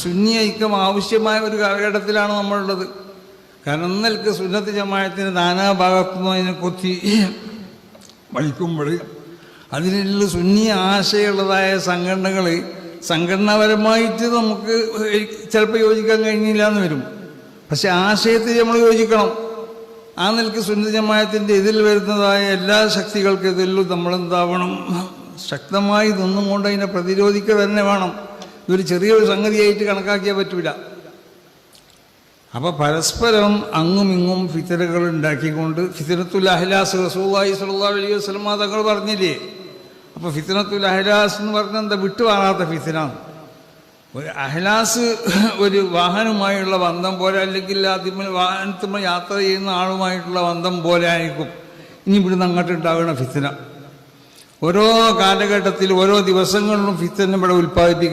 സുന്നി ഐക്യം ആവശ്യമായ ഒരു കാലഘട്ടത്തിലാണ് നമ്മളുള്ളത്. കാരണം നിൽക്ക് സുന്നത്ത് ജമായത്തിന് നാനാഭാഗത്തുനിന്നും അതിനെ കൊത്തി വലിക്കുമ്പോൾ അതിനുള്ള സുന്നി ആശയമുള്ളതായ സംഘടനകൾ സംഘടനാപരമായിട്ട് നമുക്ക് ചിലപ്പോൾ യോജിക്കാൻ കഴിഞ്ഞില്ല എന്ന് വരും. പക്ഷെ ആശയത്തിൽ നമ്മൾ യോജിക്കണം. ആ നിലയ്ക്ക് സുന്നത്ത് ജമായത്തിന്റെ ഇതിൽ വരുന്നതായ എല്ലാ ശക്തികൾക്കെതിരിലും നമ്മളെന്താവണം? ശക്തമായി നിന്നുകൊണ്ട് അതിനെ പ്രതിരോധിക്കുക തന്നെ വേണം. ഇതൊരു ചെറിയൊരു സംഗതിയായിട്ട് കണക്കാക്കിയാൽ പറ്റൂല. അപ്പോൾ പരസ്പരം അങ്ങും ഇങ്ങും ഫിത്തരകൾ ഉണ്ടാക്കിക്കൊണ്ട് ഫിത്തനത്തുൽ അഹ്ലാസ് റസൂല്ലായി സല്ലല്ലാഹു അലൈഹി വസ്ലമ തങ്ങൾ പറഞ്ഞില്ലേ? അപ്പോൾ ഫിത്തനത്തുൽ അഹ്ലാസ് എന്ന് പറഞ്ഞാൽ എന്താ വിട്ടുമാറാത്ത ഫിത്തനാണ് ഒരു അഹ്ലാസ് ഒരു വാഹനമായുള്ള ബന്ധം പോലെ അല്ലെങ്കിൽ അതിമ വാഹനത്തിൽ യാത്ര ചെയ്യുന്ന ആളുമായിട്ടുള്ള ബന്ധം പോലെ ആയിരിക്കും. ഇനി ഇവിടുന്ന് അങ്ങോട്ട് ഉണ്ടാകുന്ന ഫിത്തന. ഓരോ കാലഘട്ടത്തിൽ ഓരോ ദിവസങ്ങളിലും ഫിത്തന ഇവിടെ ഉൽപ്പാദിപ്പിക്കും.